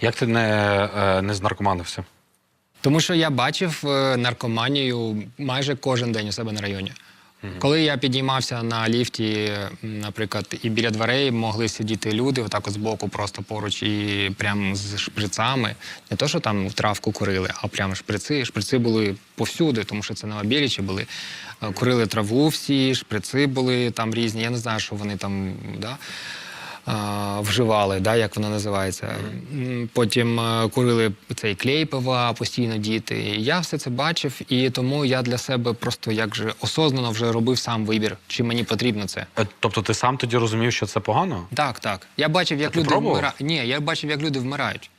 Як ти не, е, не знаркоманився? Тому що я бачив е, наркоманію майже кожен день у себе на районі. Коли я підіймався на ліфті, наприклад, і біля дверей могли сидіти люди, отак от збоку, просто поруч, і прямо з шприцами. Не то, що там травку курили, а прямо шприци. Шприци були повсюди, тому що це новобілічі були. Е, Курили траву всі, шприци були там різні. Я не знаю, що вони там. Да? Вживали, да, як вона називається. Потім е, курили цей клей ПВА постійно діти. І Я все це бачив, і тому я для себе просто як же осознано вже робив сам вибір, чи мені потрібно це. Е, Тобто ти сам тоді розумів, що це погано? Так, так. Я бачив, як люди вмирають. Ні, я бачив, як люди вмирають.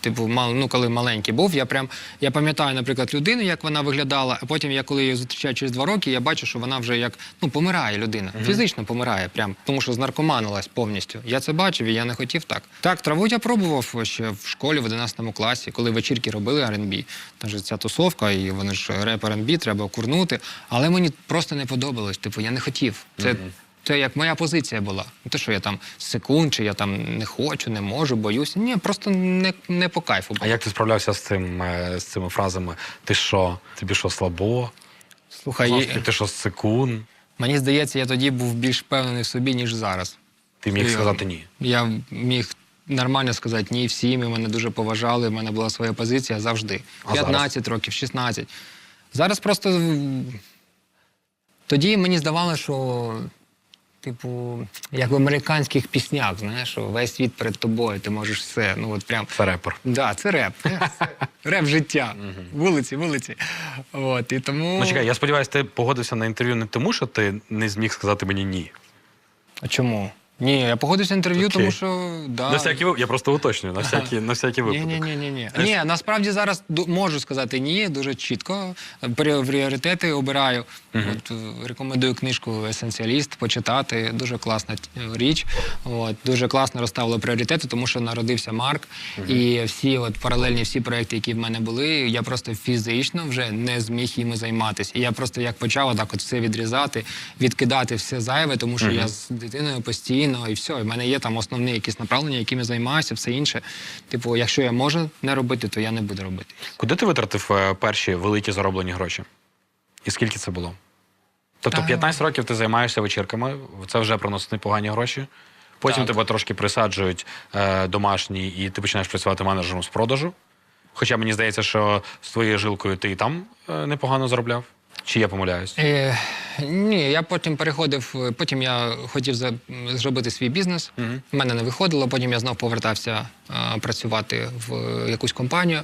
Типу, мал, ну, коли маленький був, я прям я пам'ятаю, наприклад, людину, як вона виглядала, а потім, я коли її зустрічаю через два роки, я бачу, що вона вже як ну помирає людина, фізично помирає, прям тому що знаркоманилась повністю. Я це бачив, і я не хотів так. Так, траву я пробував ще в школі в 11 класі, коли вечірки робили R&B. Там же ця тусовка, і вони ж реп R&B, треба курнути. Але мені просто не подобалось. Типу, я не хотів. Це це як моя позиція була. Не те, що я там секунд, чи я там не хочу, не можу, боюся. Ні, просто не, не по кайфу. А як ти справлявся з цим е, з цими фразами? Ти що? Тобі що слабо? Слухай, Славки, ти що секунд? мені здається, я тоді був більш впевнений в собі, ніж зараз. Ти міг Я- сказати ні. Я міг нормально сказати ні всім, і мене дуже поважали, в мене була своя позиція завжди. А 15 років, 16. Зараз просто тоді мені здавалося, що. Типу, як в американських піснях, знаєш, що весь світ перед тобою, ти можеш все. Ну от прям Це репер. Да, це реп. Реп життя. Вулиці, вулиці. От, і тому... Ну чекай, я сподіваюся, ти погодився на інтерв'ю не тому, що ти не зміг сказати мені ні. А чому? Ні, я погодився інтерв'ю, Окей. тому що. Да. На всякий вип- я просто уточнюю, на всякий, на всякий Ні, випадок. ні, ні, ні, ні. Ні, насправді зараз ду- можу сказати ні, дуже чітко. Прі- Пріоритети обираю. От, е, рекомендую книжку Есенціаліст почитати. Дуже класна е, річ. От, дуже класно розставили пріоритети, тому що народився Марк. І всі от паралельні всі проекти, які в мене були, я просто фізично вже не зміг їми займатися. І я просто як почав так от все відрізати, відкидати все зайве, тому що я з дитиною постійно і все. В мене є там основні якісь направлення, якими займаюся, все інше. Типу, якщо я можу не робити, то я не буду робити. Куди ти витратив е, перші великі зароблені гроші? І скільки це було? Тобто Та- 15 років ти займаєшся вечірками, це вже приносить непогані гроші. Потім Так. тебе трошки присаджують е, домашні, і ти починаєш працювати менеджером з продажу. Хоча мені здається, що з твоєю жилкою ти і там е, непогано заробляв. Чи я помиляюсь? Е, ні, я потім переходив, е, потім я хотів за, зробити свій бізнес. У мене не виходило, потім я знов повертався а, працювати в е, якусь компанію.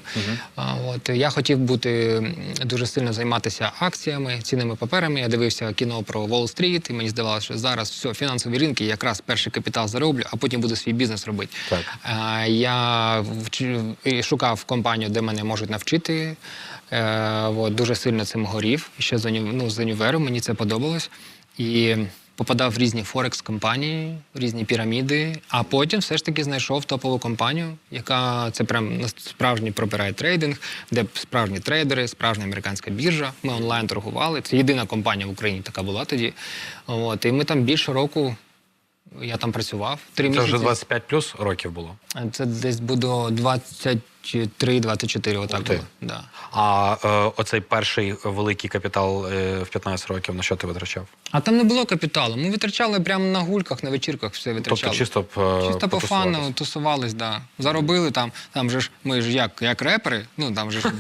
А, от, я хотів бути дуже сильно займатися акціями, цінними паперами. Я дивився кіно про Уолл-стріт, і мені здавалося, що зараз все, фінансові ринки, якраз перший капітал зароблю, а потім буду свій бізнес робити. Так. А, я вч- шукав компанію, де мене можуть навчити. Е, от, дуже сильно цим горів. Ще з, ну, з універу мені це подобалось. І попадав в різні Форекс-компанії, різні піраміди, а потім все ж таки знайшов топову компанію, яка це прям справжній пробирає трейдинг, де справжні трейдери, справжня американська біржа. Ми онлайн торгували. Це єдина компанія в Україні така була тоді. От, і ми там більше року. Я там працював три місяці. Це вже 25 плюс років було. Це десь буде 23-24, отак Ух ти. було. Да. А е, оцей перший великий капітал е, в 15 років на що ти витрачав? А там не було капіталу. Ми витрачали прямо на гульках, на вечірках все витрачали. Тобто чисто, б, е, Чисто по фану потусуватись. тусувались, да. Заробили там. Там же ж ми ж як, як репери, ну там же ж в,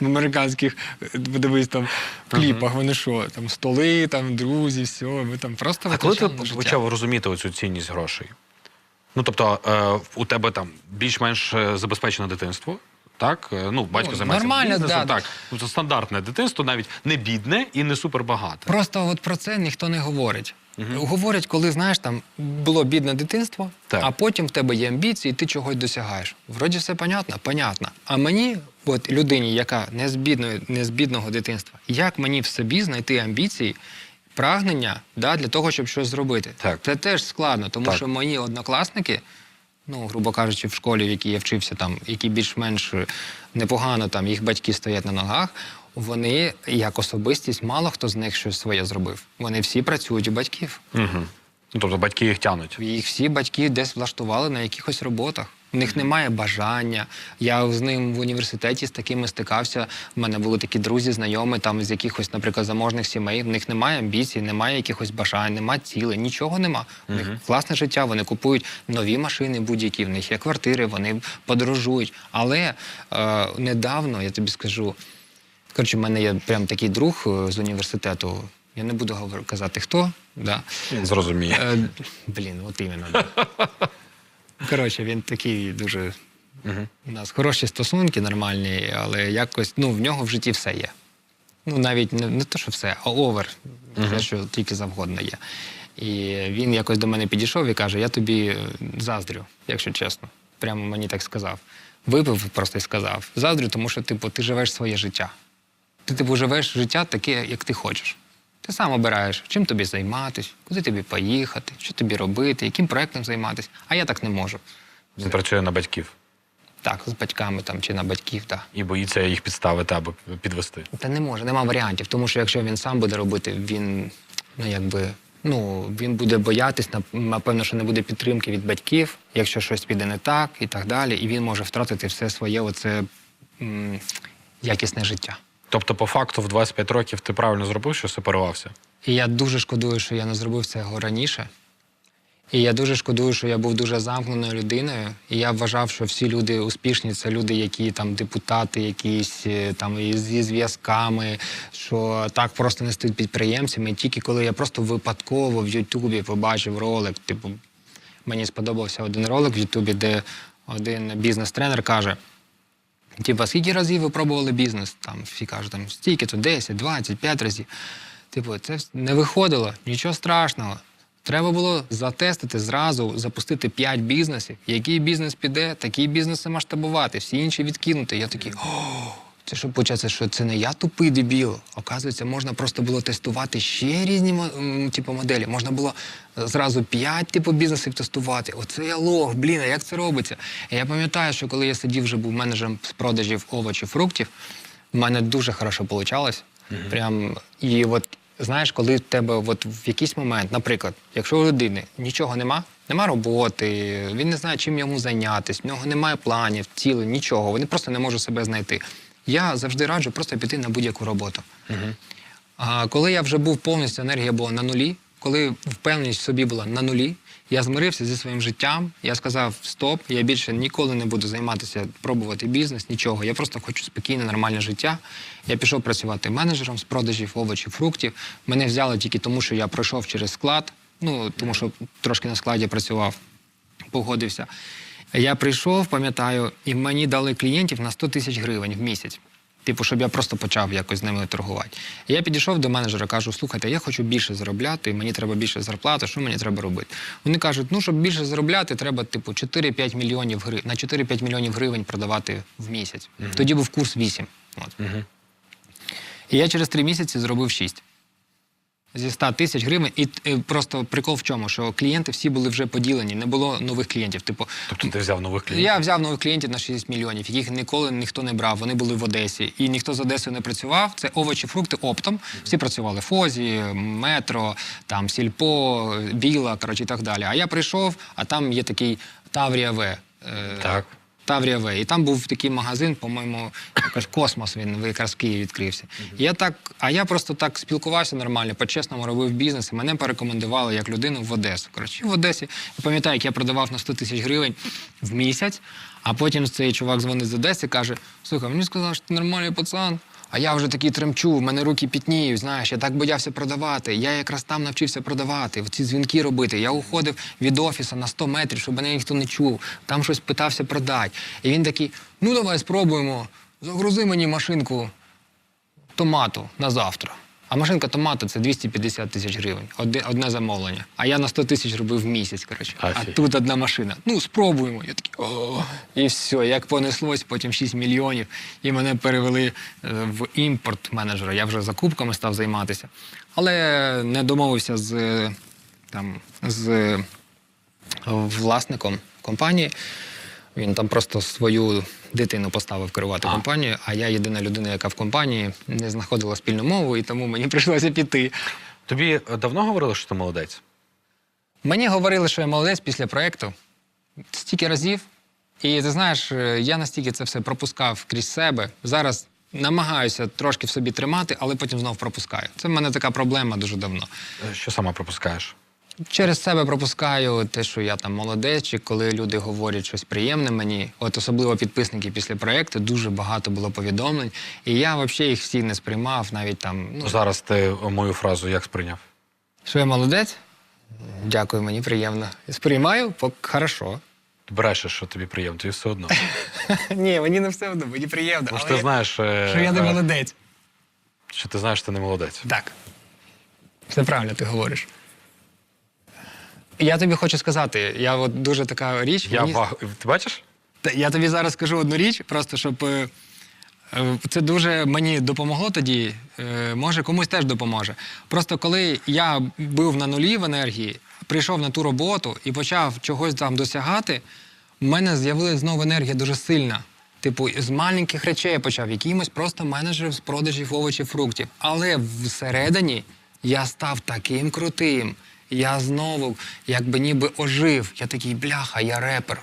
в американських, е, подивись там в кліпах, вони що, там столи, там друзі, все. Ми там просто А коли ти витрачали на життя. почав розуміти оцю цінність грошей? Ну тобто, е, у тебе там більш-менш е, забезпечене дитинство. Так, Е, ну батько Ну, займається нормально, бізнесом, да. так. Це стандартне дитинство, навіть не бідне і не супербагате. Просто от про це ніхто не говорить. Говорять, коли знаєш, там було бідне дитинство, Так. а потім в тебе є амбіції, і ти чогось досягаєш. Вроді все понятно? Понятно. А мені, от людині, яка не з бідної, не з бідного дитинства, як мені в собі знайти амбіції, прагнення да, для того, щоб щось зробити? Так. Це теж складно, тому Так. що мої однокласники. Ну, грубо кажучи, в школі, в якій я вчився, там, які більш-менш непогано, там їх батьки стоять на ногах. Вони, як особистість, мало хто з них щось своє зробив. Вони всі працюють у батьків. Угу. Ну, тобто батьки їх тянуть. Їх всі батьки десь влаштували на якихось роботах. У них немає бажання. Я з ним в університеті з такими стикався. У мене були такі друзі, знайомі там з якихось, наприклад, заможних сімей. В них немає амбіцій, немає якихось бажань, немає цілей, нічого нема. У них власне життя, вони купують нові машини будь-які, в них є квартири, вони подорожують. Але е, недавно, я тобі скажу, коротше, в мене є прям такий друг е, з університету. Я не буду казати хто. Да. Він зрозуміє. Е, блін, от іменно. Да. Коротше, він такий дуже. У нас хороші стосунки нормальні, але якось ну, в нього в житті все є. Ну, навіть не, не те, що все, а овер, те, що тільки завгодно є. І він якось до мене підійшов і каже: Я тобі заздрю, якщо чесно. Прямо мені так сказав. Випив просто і сказав. Заздрю, тому що типу, ти живеш своє життя. Ти типу живеш життя таке, як ти хочеш. Ти сам обираєш, чим тобі займатися, куди тобі поїхати, що тобі робити, яким проектом займатися. А я так не можу. Він працює на батьків Так, з батьками там чи на батьків, так. і боїться їх підставити або підвести. Та не може, нема варіантів, тому що якщо він сам буде робити, він ну якби ну він буде боятись, напевно, що не буде підтримки від батьків, якщо щось піде не так і так далі, і він може втратити все своє оце м, якісне життя. Тобто, по факту, в 25 років ти правильно зробив, що сепарувався. І я дуже шкодую, що я не зробив цього раніше. І я дуже шкодую, що я був дуже замкненою людиною. І я вважав, що всі люди успішні це люди, які там депутати, якісь е, там зі зв'язками, що так просто не стають підприємцями. І тільки коли я просто випадково в Ютубі побачив ролик, типу, мені сподобався один ролик в Ютубі, де один бізнес-тренер каже: Типа, скільки разів ви пробували бізнес? Там всі кажуть, там стільки то 10, 20, 5 разів. Типу, це не виходило, нічого страшного. Треба було затестити зразу, запустити 5 бізнесів. Який бізнес піде, такий бізнес і масштабувати, всі інші відкинути. Я такий, о, це що виходить, що це не я тупий дебіл. Оказується, можна просто було тестувати ще різні типу, моделі. Можна було е, зразу 5 типу бізнесів тестувати. Оце я лох, блін, а як це робиться? Я пам'ятаю, що коли я сидів вже був менеджером з продажів овочів, фруктів, в мене дуже хорошо вийшло. Прям і от знаєш, коли в тебе от в якийсь момент, наприклад, якщо у людини нічого нема, нема роботи, він не знає, чим йому зайнятися, в нього немає планів, цілей, нічого, вони просто не можуть себе знайти. Я завжди раджу просто піти на будь-яку роботу. А коли я вже був повністю, енергія була на нулі, коли впевненість в собі була на нулі, я змирився зі своїм життям. Я сказав: стоп, я більше ніколи не буду займатися, пробувати бізнес, нічого. Я просто хочу спокійне, нормальне життя. Я пішов працювати менеджером з продажів овочів, фруктів. Мене взяли тільки тому, що я пройшов через склад, ну тому що трошки на складі працював, погодився. Я прийшов, пам'ятаю, і мені дали клієнтів на 100 тисяч гривень в місяць. Типу, щоб я просто почав якось з ними торгувати. І я підійшов до менеджера, кажу: слухайте, я хочу більше заробляти, мені треба більше зарплати, що мені треба робити? Вони кажуть, ну щоб більше заробляти, треба типу 4-5 мільйонів гривень на 4-5 мільйонів гривень продавати в місяць. Тоді був курс 8. От. І я через 3 місяці зробив 6 зі 100 тисяч гривень. І е, просто прикол в чому, що клієнти всі були вже поділені, не було нових клієнтів. Типу, Тобто ти взяв нових клієнтів. я взяв нових клієнтів на 6 мільйонів, яких ніколи ніхто не брав. Вони були в Одесі. І ніхто з Одесою не працював. Це овочі, фрукти оптом. Всі працювали Фозі, метро, там Сільпо, Біла, коротше, і так далі. А я прийшов, а там є такий Таврія В. е, Так. Таврія В. І там був такий магазин, по-моєму, якось космос. Він якраз в Києві відкрився. І Я так, а я просто так спілкувався нормально, по-чесному робив бізнес. І мене порекомендували як людину в Одесу. Коротше, в Одесі я пам'ятаю, як я продавав на 100 тисяч гривень в місяць. А потім цей чувак дзвонить з Одеси, каже: слухай, мені сказали, що ти нормальний пацан. А я вже такий тремчу, в мене руки пітніють, знаєш, я так боявся продавати. Я якраз там навчився продавати, ці дзвінки робити. Я уходив від офісу на 100 метрів, щоб мене ніхто не чув. Там щось питався продати. І він такий: ну давай спробуємо, загрузи мені машинку томату на завтра. А машинка томату це 250 тисяч гривень. Одне, одне замовлення. А я на 100 тисяч робив в місяць. Коротше. А тут одна машина. Ну, спробуємо. Я такий, о, і все, як понеслось, потім 6 мільйонів. І мене перевели е, в імпорт менеджера. Я вже закупками став займатися. Але не домовився з, там, з е, власником компанії. Він там просто свою дитину поставив керувати компанією, а я єдина людина, яка в компанії не знаходила спільну мову, і тому мені прийшлося піти. Тобі е, давно говорили, що ти молодець? Мені говорили, що я молодець після проєкту. Стільки разів. І ти знаєш, е, я настільки це все пропускав крізь себе. Зараз намагаюся трошки в собі тримати, але потім знов пропускаю. Це в мене така проблема дуже давно. Е, Що саме пропускаєш? Через себе пропускаю те, що я там молодець, чи коли люди говорять щось приємне мені, от особливо підписники після проєкту, дуже багато було повідомлень, і я взагалі їх всі не сприймав, навіть там, ну, Зараз ти мою фразу як сприйняв? що я молодець. Дякую, мені приємно. Сприймаю, хорошо. Ти брешеш, що тобі приємно, тобі все одно. Ні, мені не все одно, мені приємно. Тому що ти знаєш, е, що я не е, молодець. що ти знаєш, що ти не молодець. Так. Все правильно ти говориш. Я тобі хочу сказати, я от дуже така річ. Я мені- ва... Ти бачиш? Та Я тобі зараз скажу одну річ, просто щоб е, е, це дуже мені допомогло тоді. е, Може, комусь теж допоможе. Просто коли я був на нулі в енергії, прийшов на ту роботу і почав чогось там досягати, в мене з'явилася знову енергія дуже сильна. Типу, з маленьких речей я почав, якимось просто менеджер з продажів овочів, фруктів. Але всередині я став таким крутим. Я знову, якби ніби ожив. Я такий, бляха, я репер.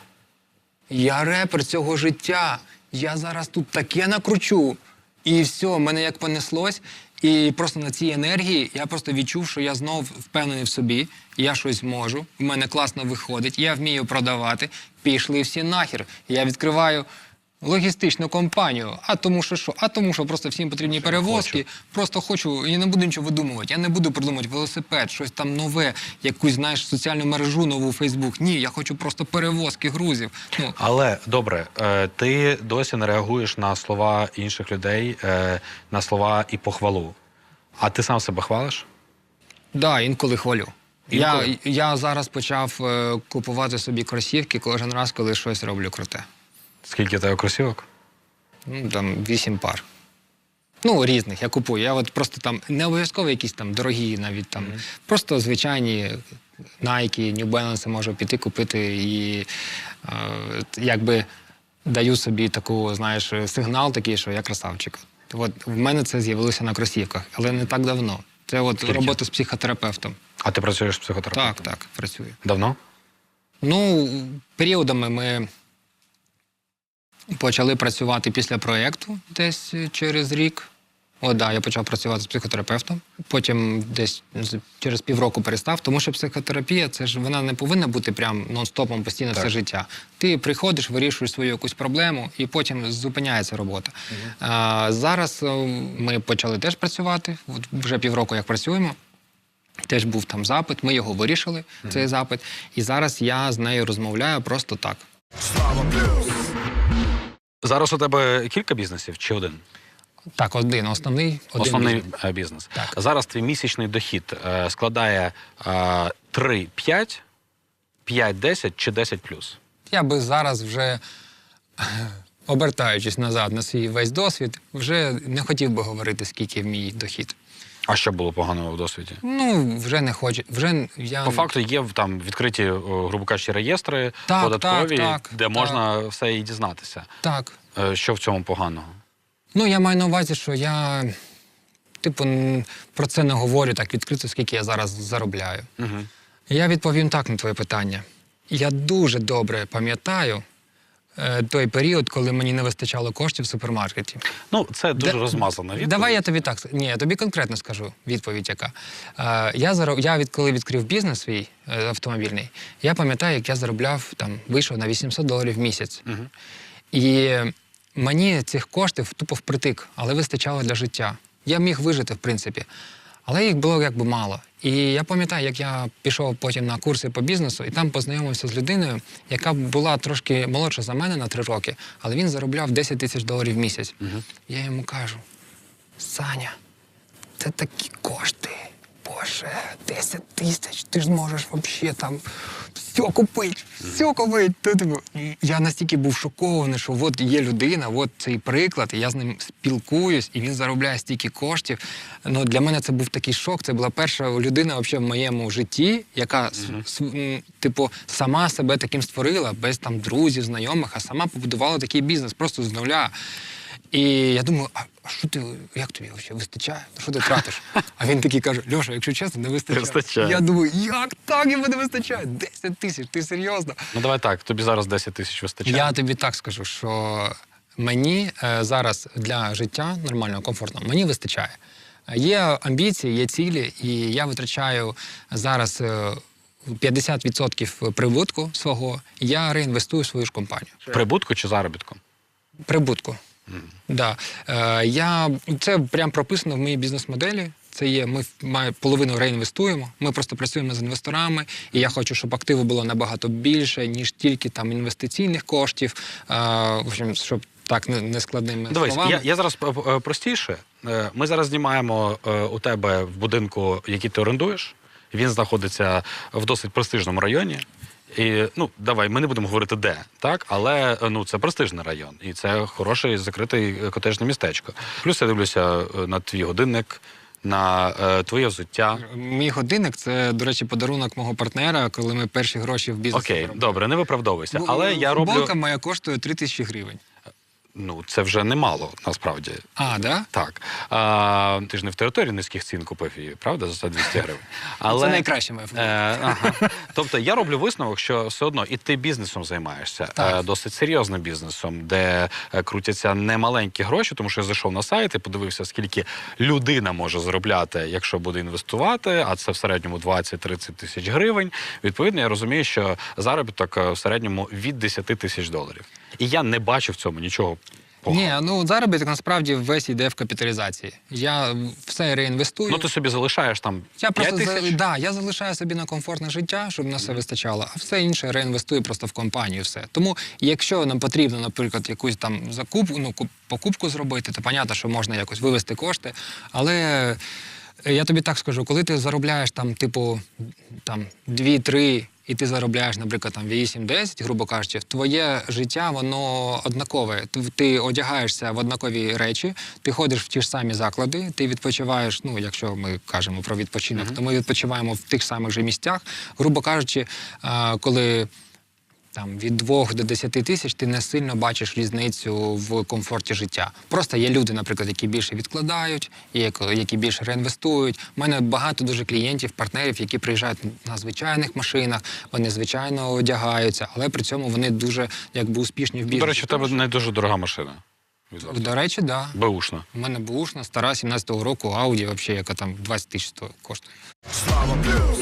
Я репер цього життя. Я зараз тут таке накручу. І все, мене як понеслось. І просто на цій енергії я просто відчув, що я знов впевнений в собі, я щось можу, в мене класно виходить, я вмію продавати. Пішли всі нахер. Я відкриваю логістичну компанію. А тому, що що? А тому, що просто всім потрібні перевозки. Просто хочу, я не буду нічого видумувати. Я не буду придумувати велосипед, щось там нове, якусь знаєш соціальну мережу нову Фейсбук. Ні, я хочу просто перевозки грузів. Ну Але добре, е, ти досі не реагуєш на слова інших людей, е, на слова і похвалу. А ти сам себе хвалиш? да, інколи хвалю. Я, я зараз почав е, купувати собі кросівки кожен раз, коли щось роблю круте. Скільки в тебе кросівок? Ну, там вісім пар. Ну, різних я купую. Я от просто там не обов'язково якісь там дорогі, навіть там просто звичайні Nike, New Balance можу піти купити і е, якби даю собі таку, знаєш, сигнал такий, що я красавчик. От в мене це з'явилося на кросівках, але не так давно. Це от Скільки? робота з психотерапевтом. А ти працюєш з психотерапевтом? Так, так, працюю. Давно? Ну, періодами ми почали працювати після проєкту десь через рік. О, да, я почав працювати з психотерапевтом. Потім десь через півроку перестав, тому що психотерапія це ж вона не повинна бути прям нон-стопом постійно все життя. Ти приходиш, вирішуєш свою якусь проблему, і потім зупиняється робота. А, зараз е, ми почали теж працювати. От вже півроку як працюємо. Теж був там запит, ми його вирішили, цей запит. І зараз я з нею розмовляю просто так. Зараз у тебе кілька бізнесів чи один? Так, один основний, один Основний бізнес. е, бізнес. Так. Зараз твій місячний дохід е, складає е, 3, 5, 5, 10 чи 10 плюс. Я би зараз вже, обертаючись назад на свій весь досвід, вже не хотів би говорити, скільки мій дохід. А що було поганого в досвіді? Ну, вже не хочу. Вже я По факту є там відкриті, грубо кажучи, реєстри Так, податкові, так, так, де так. можна все і дізнатися. так. Е, Що в цьому поганого? Ну, я маю на увазі, що я, типу, про це не говорю так відкрито, скільки я зараз заробляю. Угу. Я відповім так на твоє питання. Я дуже добре пам'ятаю той період, коли мені не вистачало коштів в супермаркеті. Ну, це дуже Да- розмазана відповідь. Давай я тобі так ні, я тобі конкретно скажу відповідь, яка. Е, я зароб... я відколи відкрив бізнес свій е, автомобільний, я пам'ятаю, як я заробляв там, вийшов на 800 доларів в місяць. І мені цих коштів тупо впритик, але вистачало для життя. Я міг вижити, в принципі. Але їх було якби мало. І я пам'ятаю, як я пішов потім на курси по бізнесу і там познайомився з людиною, яка була трошки молодша за мене на три роки, але він заробляв 10 тисяч доларів в місяць. Я йому кажу: Саня, це такі кошти. Боже, 10 тисяч, ти ж можеш взагалі там все купити, все купити. Я настільки був шокований, що от є людина, от цей приклад, і я з ним спілкуюсь, і він заробляє стільки коштів. Ну, для мене це був такий шок. Це була перша людина взагалі в моєму житті, яка с- типу, сама себе таким створила, без там друзів, знайомих, а сама побудувала такий бізнес просто з нуля. І я думаю, а що ти, як тобі взагалі вистачає? Що ти тратиш? А він такий каже: Льоша, якщо чесно, не вистачає. вистачає. Я думаю, як так йому не вистачає? 10 тисяч, ти серйозно? Ну давай так, тобі зараз 10 тисяч вистачає. Я тобі так скажу, що мені е, зараз для життя нормального, комфортного, мені вистачає. Е, Є амбіції, є цілі, і я витрачаю зараз е, 50% прибутку свого, я реінвестую в свою ж компанію. Прибутку чи заробітку? Прибутку. Да. Е, я, це прям прописано в моїй бізнес-моделі. Це є, ми має, половину реінвестуємо. Ми просто працюємо з інвесторами, і я хочу, щоб активу було набагато більше, ніж тільки там інвестиційних коштів. Е, в общем, щоб так не, складними Дивись, словами. я, я зараз простіше. Е, Ми зараз знімаємо е, у тебе в будинку, який ти орендуєш. Він знаходиться в досить престижному районі. І ну давай, ми не будемо говорити де, так, але е, ну це престижний район, і це хороше закритий е, котежне містечко. Плюс я дивлюся е, на твій годинник, на е, твоє взуття. Мій годинник це, до речі, подарунок мого партнера, коли ми перші гроші в бізнесі. Окей, робили. добре, не виправдовуйся. Бу- Але я роблю. Футболка моя коштує 3 тисячі гривень. Ну це вже немало, насправді. А, да? Так. А, ти ж не в території низьких цін купив її, правда, за 200 гривень. Але, Це найкраще моя. Е, ага. Тобто я роблю висновок, що все одно і ти бізнесом займаєшся, Так. е, досить серйозним бізнесом, де е, крутяться немаленькі гроші, тому що я зайшов на сайт і подивився, скільки людина може заробляти, якщо буде інвестувати, а це в середньому 20-30 тисяч гривень. Відповідно, я розумію, що заробіток е, в середньому від 10 тисяч доларів. І я не бачу в цьому нічого. Ні, ну заробіток насправді весь йде в капіталізації. Я все реінвестую. Ну ти собі залишаєш там Я 5 просто за, да, я залишаю собі на комфортне життя, щоб на все вистачало, а все інше реінвестую просто в компанію. Все. Тому, якщо нам потрібно, наприклад, якусь там закупку, ну покупку зробити, то понятно, що можна якось вивести кошти. Але е, я тобі так скажу, коли ти заробляєш там, типу, там 2-3, і ти заробляєш, наприклад, там 8-10, грубо кажучи, твоє життя воно однакове. Ти, ти одягаєшся в однакові речі, ти ходиш в ті ж самі заклади, ти відпочиваєш. Ну, якщо ми кажемо про відпочинок, то ми відпочиваємо в тих самих же місцях. Грубо кажучи, коли там від 2 до 10 тисяч ти не сильно бачиш різницю в комфорті життя. Просто є люди, наприклад, які більше відкладають, які більше реінвестують. У мене багато дуже клієнтів, партнерів, які приїжджають на звичайних машинах, вони звичайно одягаються, але при цьому вони дуже якби успішні в бізнесі. До речі, в тебе не дуже дорога машина. До речі, так. Да. Беушна. У мене бушна, стара 17-го року, Ауді, взагалі, яка там 20 тисяч коштує. Слава плюс.